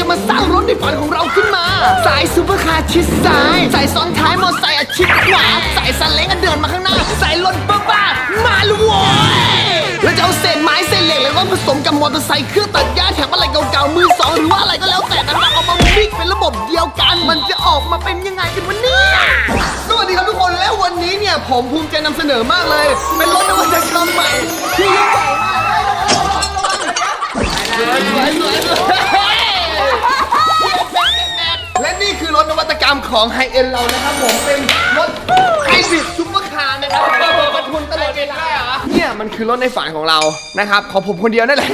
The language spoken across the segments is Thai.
จะมาสร้างรถในฝันของเราขึ้นมา สายซูเปอร์คาร์ชิดซ้าย สายซ้อนท้ายมอเตอร์ไซค์อะชิดขวา สายซันเล้งอะเดินมาข้างหน้า สายรถบ้าๆมาลุโว้ยแล้วจะเอาเศษไม้เศษเหล็กแล้วก็ผสมกับมอเตอร์ไซค์เครื่องตัดหญ้าแถมอะไรเก่าๆมือสองหรือว่าอะไรก็แล้วแต่นะครับเอามามิกเป็นระบบเดียวกัน มันจะออกมาเป็นยังไงกันวันนี้สวัสดีครับทุกคนและวันนี้เนี่ยผมภูมิใจนำเสนอมากเลย เป็นรถนวัตกรรมใหม่ที่ยิ่งใหญ่มาก สวยสวยสวย รถนวัตกรรมของไฮเอ็นเรานะครับผมเป็นรถไฮบริดซุปเปอร์คาร์นะครับเปิดประทุนตลอดเวลาเนี่ยมันคือรถในฝันของเรานะครับของผมคนเดียวนั่นแหละ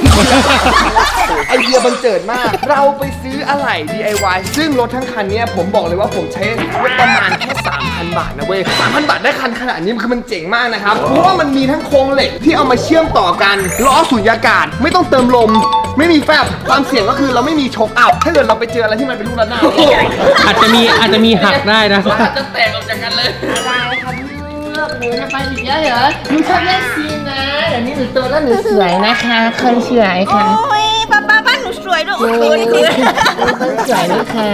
ไอเดียบันเจิดมาก เราไปซื้ออะไหล่ DIY ซึ่งรถทั้งคันเนี้ยผมบอกเลยว่าผมใช้งบประมาณแค่3,000 บาทนะเว้ย3,000 บาทได้คันขนาดนี้คือมันเจ๋งมากนะครับเพราะว่ามันมีทั้งโครงเหล็กที่เอามาเชื่อมต่อกันล้อสูญญากาศไม่ต้องเติมลม ไม่มีแฟบความเสี่ยงก็คือเราไม่มีชกอัพถ้าเกิดเราไปเจออะไรที่มันเป็นลูกระนาดเนี่ยอาจจะมีอาจจะมีหักได้นะ อาจจะแตกออกจากกันเลยได้ครับเลือกหนูจะไปอีกแล้วเหรอหนูชอบเล่นซีนนะเดี๋ยวนี้หนูโตแล้วหนูสวยนะคะคนสวยค่ะ ด้วยโอ้โหนี่คือคนสวยนะคะ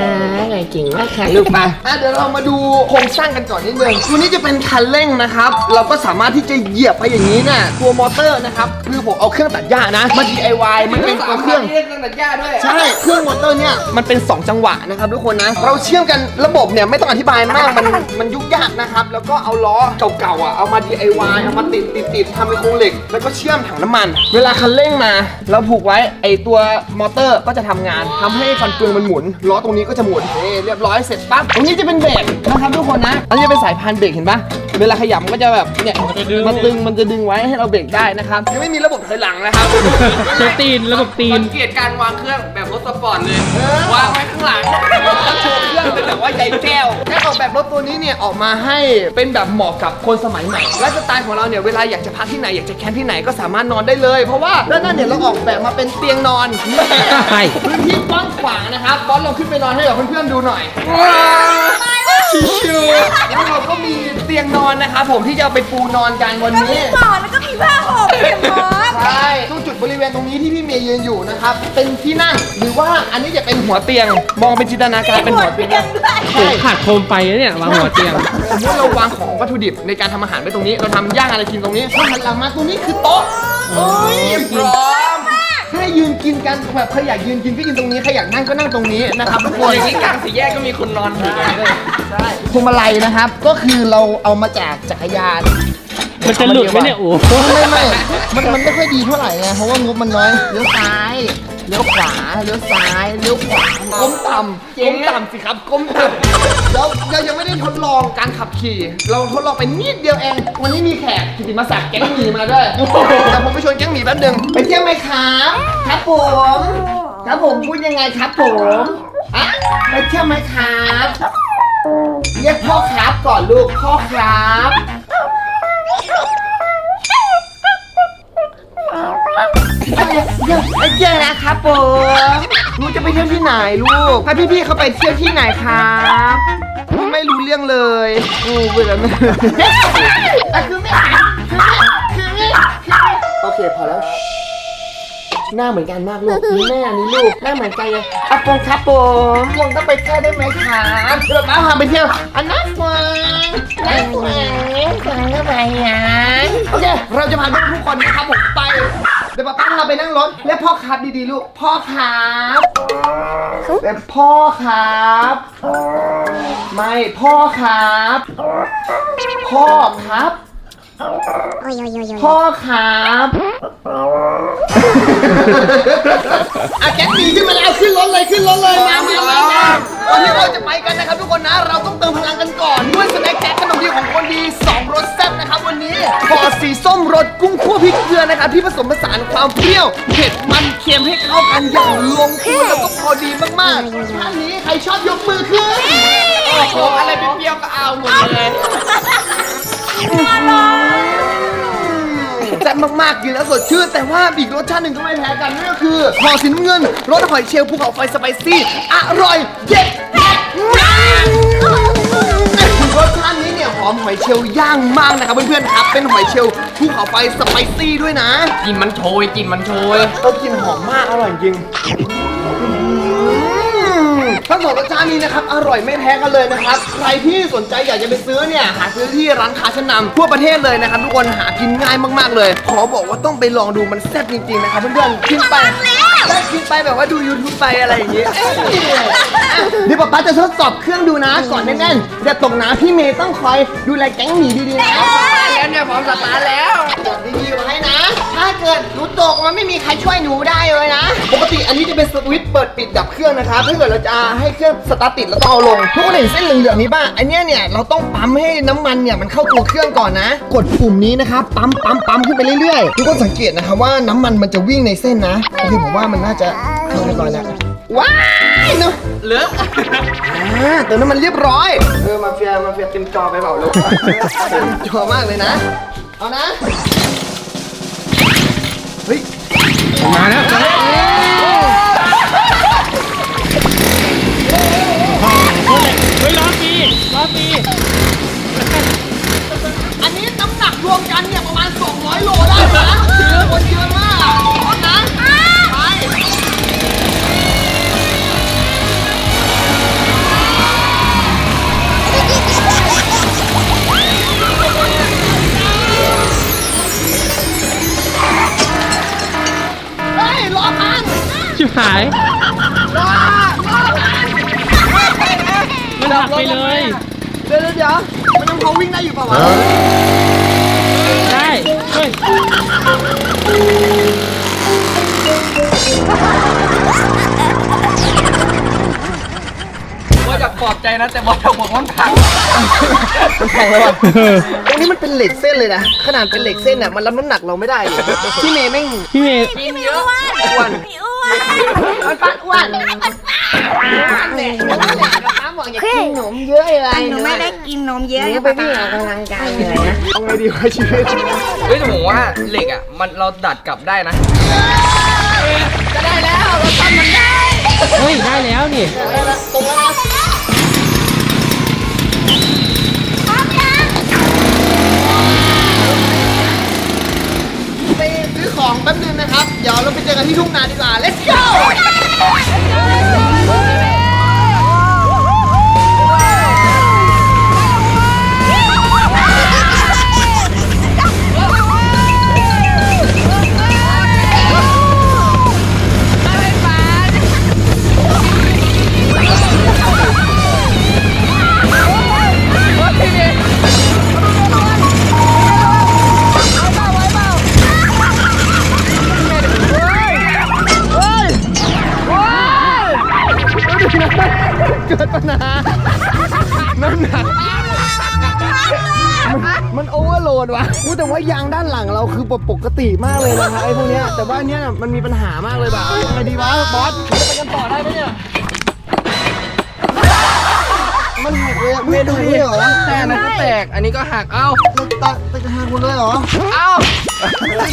ไงเก่งมากค่ะลูกไปอะเดี๋ยวเรามาดูโครงสร้างกันก่อนนิดนึงตัวนี้จะเป็นคันเร่งนะครับ เราก็สามารถที่จะเหยียบไปอย่างนี้น่ะตัวมอเตอร์นะครับคือผมเอาเครื่องตัดหญ้านะมา DIY มันเป็นตัวเครื่องเครื่องตัดหญ้าด้วย ใช่ เครื่องมอเตอร์เนี่ยมันเป็น 2 จังหวะนะครับทุกคนนะ เราเชื่อมกันระบบเนี่ยไม่ต้องอธิบายมาก มันมันยุ่งยากนะครับ แล้วก็เอาล้อเก่าๆอะเอามา DIY เอามาติดติดติดทำเป็นโครงเหล็ก แล้วก็เชื่อมถังน้ำมัน เวลาคันเร่งมา เราผูกไว้ไอตัวมอเตอร์ก็จะทำงานทำให้ฟันเฟืองมันหมุนล้อตรงนี้ก็จะหมุนเฮ้เรียบร้อยเสร็จปั๊บตรงนี้จะเป็นเบรกนะครับทุกคนนะอันนี้จะเป็นสายพานเบรกเห็นปะเวลาขยับมันก็จะแบบเนี่ยมันจะดึง มันตึงมันจะดึงไว้ให้เราเบรกได้นะครับยังไม่มีระบบถอยหลังนะครับ ใช้ตีนระบบตีน สังเกตการวางเครื่องแบบรถสปอร์ตเลย วางไว้ข้างหลังโชว์เครื่องเป็นแบบว่าใหญ่แก้วการออกแบบรถตัวนี้เนี่ยออกมาให้เป็นแบบเหมาะกับคนสมัยใหม่ และสไตล์ของเราเนี่ยเวลาอยากจะพักที่ไหนอยากจะแคมป์ที่ไหนก็สามารถนอนได้เลย เพราะว่าด้านหน้าเนี่ยเราออกแบบมาเป็นเตียงนอนใช่พื้นที่กว้างขวางนะครับ บอสลองขึ้นไปนอนให้กับเพื่อนๆดูหน่อยชิวๆแล้วเราก็มีเตียงนอนนะครับผมที่จะเอาไปปูนอนกันวันก็นี้มีหมอนแล้วก็มีผ้าห่มเพียงพร้อมใช่ตรงจุดบริเวณตรงนี้ที่พี่เมย์ยืนอยู่นะครับ เป็นที่นั่งหรือว่าอันนี้จะเป็นหัวเตียง มองเป็นจินตนาการเป็นหมหัดวเพีเตียยงงด้วยโอ้ขาดโคมไฟนะเนี่ยวางหัวเตียงสมมติเราวางของวัตถุดิบในการทำอาหารไว้ตรงนี้ เราทำย่างอะไรกินตรงนี้ถ้าหันหลังมาตรงนี้คือโต๊ะโอ้ยพร้อม ให้ยืนกินกันแบบใครอยากยืนกินก็ยืนตรงนี้ใครอยากนั่งก็นั่งตรงนี้นะครับทุกคนอย่างนี้กลางสี่แยกก็มีคนนอนอยู่กันเลยใช่พวงมาลัยนะครับ ก็คือเราเอามาจากจักรยาน มันจะหลุดไหมเนี่ยโอ้ไม่ไม่มันมันไม่ค่อยดีเท่าไหร่ไงเพราะว่างบมันน้อยเลี้ยวซ้ายเลี้ยวขวาเลี้ยวซ้ายเลี้ยวขวาก้มต่ำก้มต่ำสิครับก้มต่ำแล้วเรายังไม่ได้ทดลองการขับขี่ เราทดลองไปนิดเดียวเอง วันนี้มีแขกกิติมาศักดิ์แก๊งหมีมาด้วยแต่ผมไปชวนแก๊งหมีแป๊บหนึงไปเที่ยวไหมครับครับผมครับผมพูดยังไงครับผมอะไปเที่ยวไหมครับเรียกพ่อครับก่อนลูกพ่อครับ เดี๋ยวไอ้เจ๊นะครับผมหนูจะไปเที่ยวที่ไหนลูกพาพี่ๆเขาไปเที่ยวที่ไหนครับ ไม่รู้เรื่องเลยอือเบื่อแล้วอะคือไม่คือไม่คือไม่โอเคพอแล้ว หน้าเหมือนกันมากลูกนี่แม่อันนี้ลูกหน้าเหมือนกันเลยอาปงครับผมปงต้องไปเที่ยวได้ไหมครับเดี๋ยวป้าพาไปเที่ยวอันนั้น ฟงอันนั้นฟงฟงก็ไปนะโอเค เราจะพาทุกคนนะครับผมไป เดี๋ยวป้าป้าพาไปนั่งรถ และพ่อครับดีๆลูก พ่อครับแต่พ่อครับ ไม่ พ่อครับ พ่อครับ พ่อครับอาแก๊งหนีขึ้นมาแล้วขึ้นรถเลยขึ้นรถเลยมามามามาตอนนี้เราจะไปกันนะครับทุกคนนะเราต้องเติมพลังกันก่อนด้วยสแน็คแจ็คขนมดีของคนดี2รสแซ่บนะครับวันนี้ขอสีส้มรสกุ้งคั่วพริกเกลือนะครับที่ผสมผสานความเปรี้ยวเผ็ดมันเค็มให้เข้ากันอย่างลงตัวแล้วก็พอดีมากๆท่านนี้ใครชอบยกมือขึ้นโอ้โหอะไรเปรี้ยวๆก็เอาหมดเลย แซ่บมากๆกินแล้วสดชื่นแต่ว่าอีกรสชาติหนึ่งก็ไม่แพ้กันนั่นก็คือห่อสีน้ำเงินรสหอยเชลล์ภูเขาไฟสไปซี่อร่อยเด็ดเผ็ดมันรสชาตินี้เนี่ยหอมหอยเชลล์ย่างมากนะครับเพื่อนๆครับเป็นหอยเชลล์ภูเขาไฟสไปซี่ด้วยนะกินมันโชยกินมันโชยเออกินหอมมากอร่อยจริง ทั้งสองรสชาตินี้นะครับอร่อยไม่แพ้กันเลยนะครับ ใครที่สนใจอยากจะไปซื้อเนี่ยหาซื้อที่ร้านค้าชั้นนำทั่วประเทศเลยนะครับทุกคนหากินง่ายมากๆเลย ขอบอกว่าต้องไปลองดูมันแซ่บจริงๆนะครับเพื่อนๆกินไปได้กินไปแบบว่าดู YouTube ไปอะไรอย่างเงี้ยเอ้ยอะเดี๋ยวป๊าป๊าจะทดสอบเครื่องดูนะก่อนแน่นๆอย่าตกนะพี่เมย์ต้องคอยดูแลแก๊งหมีดีๆนะแล้วเนี่ยพร้อมสตาร์ทแล้วจอดดีๆไว้นะถ้า เกิดหนูตกมันไม่มีใครช่วยหนูได้เลยนะ ปกติอันนี้จะเป็นสวิตช์เปิดปิดดับเครื่องนะครับถ้าเกิดเราจะให้เครื่องสตาร์ทติดเราต้องเอาลงทุกคนเห็นเส้นเหลืองๆนี้ป่ะอันเนี้ยเนี่ยเราต้องปั๊มให้น้ำมันเนี่ยมันเข้าตัวเครื่องก่อนนะ กดปุ่มนี้นะครับปั๊มปั๊มปั๊มขึ้นไปเรื่อยๆทุกคนสังเกตนะครับว่าน้ำมันมันจะวิ่งในเส้นนะโอเคผมว่ามันน่าจะเข้าเรียบร้อยแล้วว้ายเนาะเหลืออ่าเติมน้ำมันเรียบร้อยเออมาเฟียมาเฟียเต็มจอไปเปล่าลูกเต็มจอมากเลยนะเอานะ เฮ้ยมาแล้วมาแล้วเฮ้ยล้อปีล้อปีอันนี้น้ำหนักรวมกันเนี่ยประมาณ 200 โลได้นะคนเยอะมาก มันดับไปเลยเดี๋ยวเดี๋ยวเดี๋ยวมันยังพอวิ่งได้อยู่เปล่าวะได้เฮ้ย ว่าจะปลอบใจนะแต่บอลจะบอกว่ามันพังมันแพงแล้วอะตรงนี้มันเป็นเหล็กเส้นเลยนะ ขนาดเป็นเหล็กเส้นเนี่ยมันรับน้ำหนักเราไม่ได้เลยพี่เมย์แม่งพี่เมย์กินเยอะอ้วนพี่อ้วนมันปัดอ้วนเนี่ยน้ำบอกอย่ากินขนมเยอะอะไรหนูไม่ได้กินนมเยอะนี่ไปวิ่งออกกำลังกายเลยนะเอาไงดีวะชีวิตเฮ้ยแต่ผมว่าเหล็กอะมันเราดัดกลับได้นะเฮ้ยได้แล้วนี่ตรงแล้วไปซื้อของแป๊บนึงนะครับ เดี๋ยวเราไปเจอกันที่ทุ่ งนาดีกว่า ลังเราคือปกติมากเลยนะคะไอ้พวกเนี้ยแต่ว่าอันเนี้ยมันมีปัญหามากเลยบ่าเอาไงดีวะบอสจะไปกันต่อได้ไหมเนี่ยมันหักเลยอะไม่ดูเลยเหรอแต่อันนั้นก็แตกอันนี้ก็หักเอ้ามันตะตะหักหมดเลยเหรอเอ้า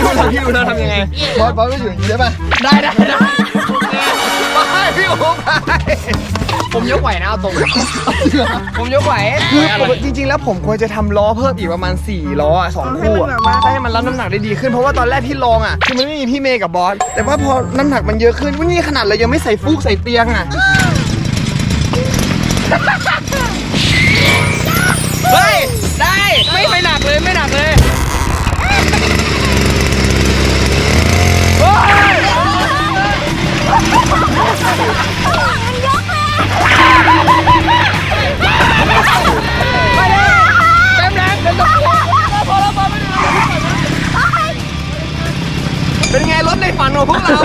ดูเราพี่ดูเราทำยังไงบอสบอสก็อยู่อย่างนี้ได้ป่ะได้ได้ได้ไปพี่โอ้ไป ผมยกไหวนะเอาตรง ผมยกไหวคือปกติจริง ๆ แล้วผมควรจะทำล้อเพิ่มอีกประมาณ 4 ล้ออะสองคู่อะให้มันรับน้ำหนักได้ดีขึ้นเพราะว่าตอนแรกที่ลองอะคือมันไม่มีพี่เมย์กับบอส แต่ว่าพอน้ำหนักมันเยอะขึ้นวันนี้ขนาดเรายังไม่ใส่ฟูกใส่เตียงอะเฮ้ยได้ไม่ไม่หนักเลยไม่หนักเลย เป็นไงรถในฝันของพวกเรา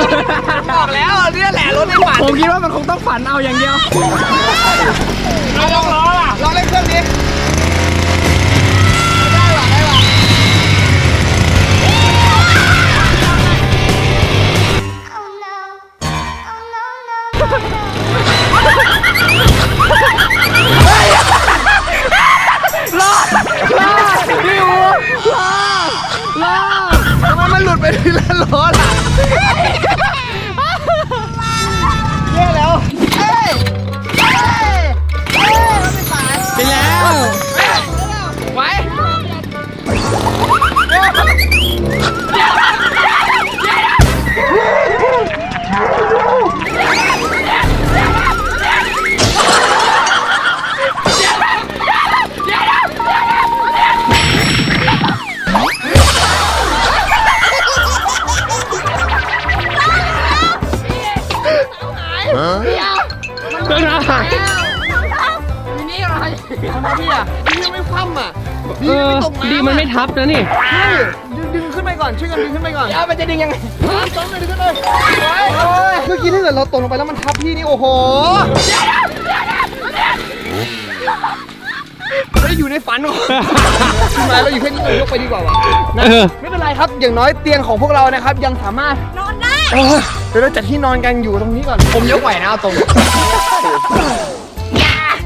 บอกแล้วเนี่ยแหละรถในฝันผมคิดว่ามันคงต้องฝันเอาอย่างเดียว เอาลองล้อล่ะลองเล่นเครื่องนี้ รอดรอดพี่อูรอดรอดทำไมมันหลุดไปทีละล้อล่ะ เครื่องรางทีนี้อะไรทำไมพี่อะพี่ยังไม่คว่ำอะเออดีมันไม่ทับนะนี่ ใช่ดึงดึงขึ้นไปก่อนช่วยกันดึงขึ้นไปก่อนเอามันจะดึงยังไงสามสองหนึ่งดึงขึ้นเลยโอ้ยเมื่อกี้ถ้าเกิดเราตกลงไปแล้วมันทับพี่นี่โอ้โหไม่ได้อยู่ในฝันหรอกขึ้นมาเราอยู่แค่นี้เรายกไปดีกว่าวะนะเออ ไม่เป็นไรครับอย่างน้อยเตียงของพวกเรานะครับยังสามารถนอนได้ เออเดี๋ยวเราจัดที่นอนกันอยู่ตรงนี้ก่อน ผมยกไหวนะเอาตรง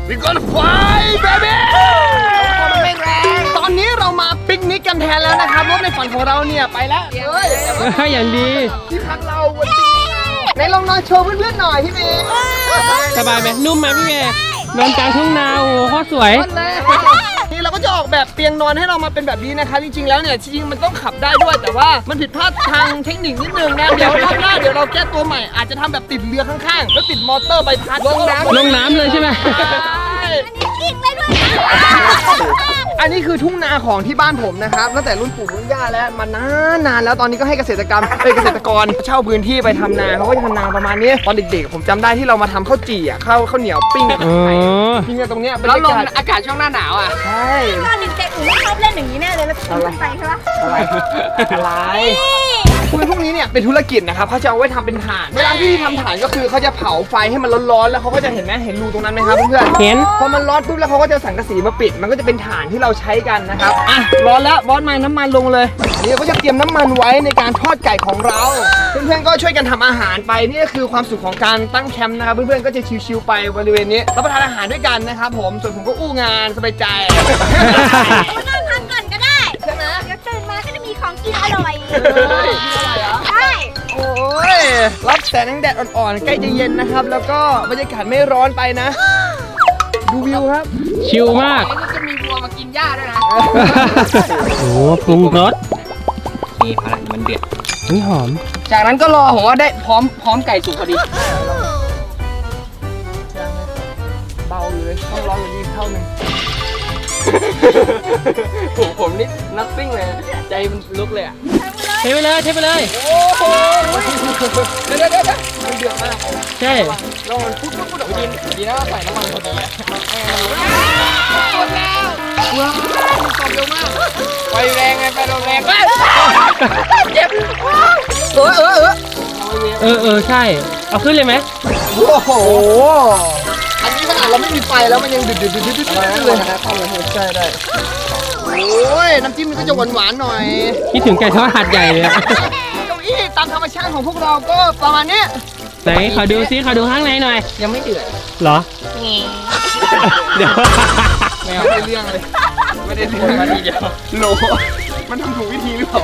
We gonna fly baby ตอนนี้เรามาปิกนิกกันแทนแล้วนะครับรถในฝันของเราเนี่ยไปแล้วเฮ้ยอย่างดี ที่พักเราวันปิกนิกเราไหนลองนอนโชว์เพื่อนๆหน่อยพี่เมย์สบายไหมนุ่มไหมพี่เมย์นอนกลางทุ่งนาโอ้โหโคตรสวยนี่เราก็ จะออกแบบเตียงนอนให้เรามาเป็นแบบนี้นะครับจริงๆแล้วเนี่ยจริงๆมันต้องขับได้ด้วยแต่ว่ามันผิดพลาดทางเทคนิคนิดนึงนะเดี๋ยวรอบหน้าเดี๋ยวเราแก้ตัวใหม่อาจจะทำแบบติดเรือข้างๆ แล้วติดมอเตอร์ใบพัดลงน้ำลงน้ำเลยใช่ไหมกินได้ด้วยนะ อันนี้คือทุ่งนาของที่บ้านผมนะครับตั้งแต่รุ่นปู่รุ่นย่าแล้วมานานนานแล้วตอนนี้ก็ให้เกษตรกรรมเอ้ยเกษตรกรเช่าพื้นที่ไปทำนาเขาก็จะทำนาประมาณนี้ตอนเด็กๆ ผมจำได้ที่เรามาทำข้าวจี่อะข้าวข้าวเหนียวปิ้งกับอ๋ไข่อปิ้งกันตรงเนี้ยบรรแล้วลยามกาศอากาศช่วงหน้าหนาวอะ ใช่ตอนเด็กๆหนูไม่ชอบเล่นอย่างนี้แน่เลยแล้วทิ้งไปใช่ปะอะไรอะไร คือพวกนี้เนี่ยเป็นธุรกิจนะครับเขาจะเอาไว้ทำเป็นถ่านเวลาที่ทำถ่านก็คือเขาจะเผาไฟให้มันร้อนๆแล้วเขาก็จะเห็นไหมเห็นรูตรงนั้นไหมครับเพื่อนๆเห็น พอมันร้อนปุ๊บแล้วเขาก็จะเอาสังกะสีมาปิด มันก็จะเป็นถ่านที่เราใช้กันนะครับอะร้อนแล้วบอสมาน้ำมันลงเลยนี่เราก็จะเตรียมน้ำมันไว้ในการทอดไก่ของเรา เพื่อนๆก็ช่วยกันทำอาหารไปนี่ก็คือความสุขของการตั้งแคมป์นะครับเพื่อนๆก็จะชิวๆไปบริเวณนี้รับประทานอาหารด้วยกันนะครับผมส่วนผมก็อู้งานสบายใจเอานอนพักก่อนก็ได้ ใช่ไหมเดี๋ยวตื่นมาก็จะมีของกินอร่อย รับแสงแดดอ่อนๆ ใกล้จะเย็นนะครับ แล้วก็บรรยากาศไม่ร้อนไปนะ ดูวิวครับ ชิลมากไอ้ก็จะมีวัวมากินหญ้าด้วยนะโอ้โหปรุงรสนี่พลังมันเดือดนี่หอม จากนั้นก็รอผมว่าได้พร้อมพร้อมไก่สุกพอดี เบาเลยต้องร้อนกว่านี้เท่านึงผมผมนี่นักซิ่งเลยใจมันลุกเลยอะ เทไปเลยเทไปเลยโอ้โหเดี๋ยวเดี๋ยวเดี๋ยวมันเดือดมากใช่แล้วมันปุ๊บปุ๊บปุ๊บออกมาดีดีนะว่าใส่น้ำมันพอดีอะหมดแล้วว้าวมันตอบเร็วมากไฟแรงไงไฟแรงเฮ้ยเออเออเออเออเออใช่ เอาขึ้นเลยไหมโอ้โหอันนี้ขนาดเราไม่มีไฟแล้วมันยังดึดดึดดึดดึดดึดเลยนะเข้าเลยใช่ได้โอ้ยน้ำจิ้มมันก็ จะหวานหวานๆหน่อยคิดถึงไก่ทอดหัดใหญ่เลยอะเก้าอี้ตามธรรมชาติของพวกเราก็ประมาณนี้ไหนขอดูซิขอดูข้างในหน่อย ยังไม่เดือดเหรอ เดี๋ยวไม่เอาไม่ได้เรื่องเลย ไม่ได้เรื่องมาทีเดียวโลมันทำถูกวิธีหรือเปล่า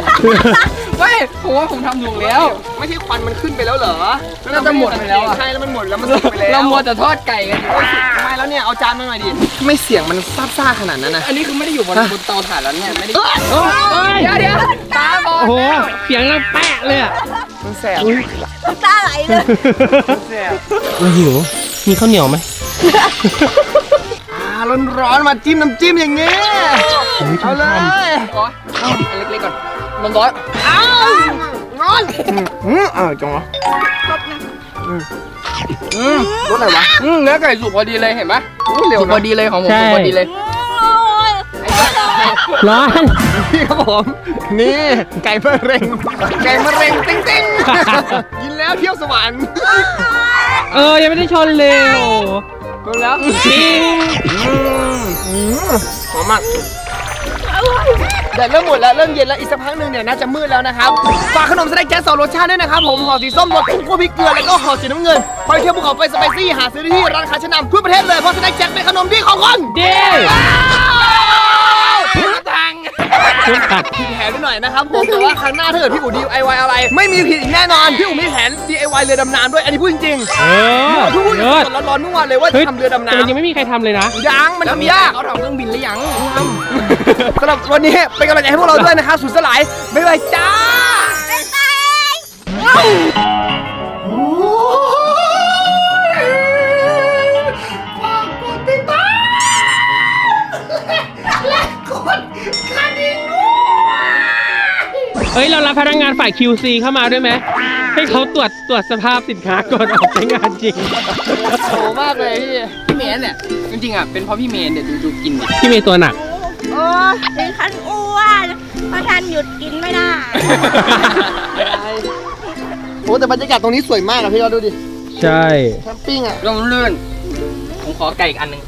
ไม่ผมว่าผมทำถูกแล้ว ไม่ใช่ควันมันขึ้นไปแล้วเหรอน่าจะหมดไปแล้วอะ ใช่แล้วมันหมดแล้วมันสุกไปแล้วเรามัวแต่ทอดไก่กันโอ้ยสุกทำไมแล้วเนี่ยเอาจานมาหน่อยดิไม่เสียงมันซ่าซ่าๆขนาดนั้นนะอันนี้คือไม่ได้อยู่บนบนเตาถ่านแล้วเนี่ยไม่ได้โอ้ยเดี๋ยวเดี๋ยวตาบอดโอ้โหเสียงเราแปะเลยอะมันแสบน้ำตาไหลเลยมันแสบเราหิว มีข้าวเหนียวไหมอ่าร้อนๆมาจิ้มน้ำจิ้มอย่างงี้เอาเลยอ๋อเอาอันเล็กๆก่อนมันร้อนอ้าว ร้อนอืมอ้าวจังวะอืมรสอะไรวะอืมเนื้อไก่สุกพอดีเลยเห็นไหมอู้เร็วสุกนะพอดีเลยของผมสุกพอดีเลยโอ้ยร้อน พี่ครับผม นี่ ไก่มะเร็ง ไก่มะเร็งติ้งติ้งกินแล้วเที่ยวสวรรค์เออ ยังไม่ได้ชนเลยโอ้รู้แล้ว จริงหอมมาก แดดเริ่มหมดแล้วเริ่มเย็นแล้วอีกสักพักหนึ่งเนี่ยน่าจะมืดแล้วนะครับฝากขนมสแน็คแจ๊สสองรสชาติด้วยนะครับผมห่อสีส้มรสคั่วพริกเกลือแล้วก็ห่อสีน้ำเงินไปเที่ยวภูเขาไฟสไปซี่หาซื้อได้ที่ร้านค้าชั้นนำทั่วประเทศเลยเพราะสแน็คแจ๊สเป็นขนมที่ของคนเด้ตัง ผิดแผนไปหน่อยนะครับผมแต่ว่าครั้งหน้าถ้าเกิดพี่อู๋ DIY อะไร ไม่มีผิดอีกแน่นอนพี่อู๋มีแผน DIY เรือดำน้ำด้วยอันนี้พูดจริงเออๆเพิ่งพูดเลิศสดๆร้อนๆเมื่อวานเลยว่าเฮ้ยจะทำเรือดำแต่มันยังน้ำไม่มีใครทำเลยนะ ยังมันทำยากเขาทำเครื่องบินหรือยังสำหรับวันนี้เป็นกำลังใจให้พวกเราด้วยนะครับสุดสลายบ๊ายบายจ้าเป็นไงเฮ้ย เรารับพนักงานฝ่าย QC เข้ามาด้วยไหมให้เขาตรวจตรวจสภาพสินค้าก่อนออกใช้งานจริง โหมากเลยพี่พี่เมย์เนี่ยจริงๆอะเป็นเพราะพี่เมย์เนี่ยดูดูกินดิพี่เมย์ตัวหนัก โอ้ถึงขั้นอ้วนเพราะท่านหยุดกินไม่ได้ โอ้แต่บรรยากาศตรงนี้สวยมากอะพี่เราดูดิใช่ แคมปิ้งอะร่มรื่นผมขอไก่อีกอันหนึ่ง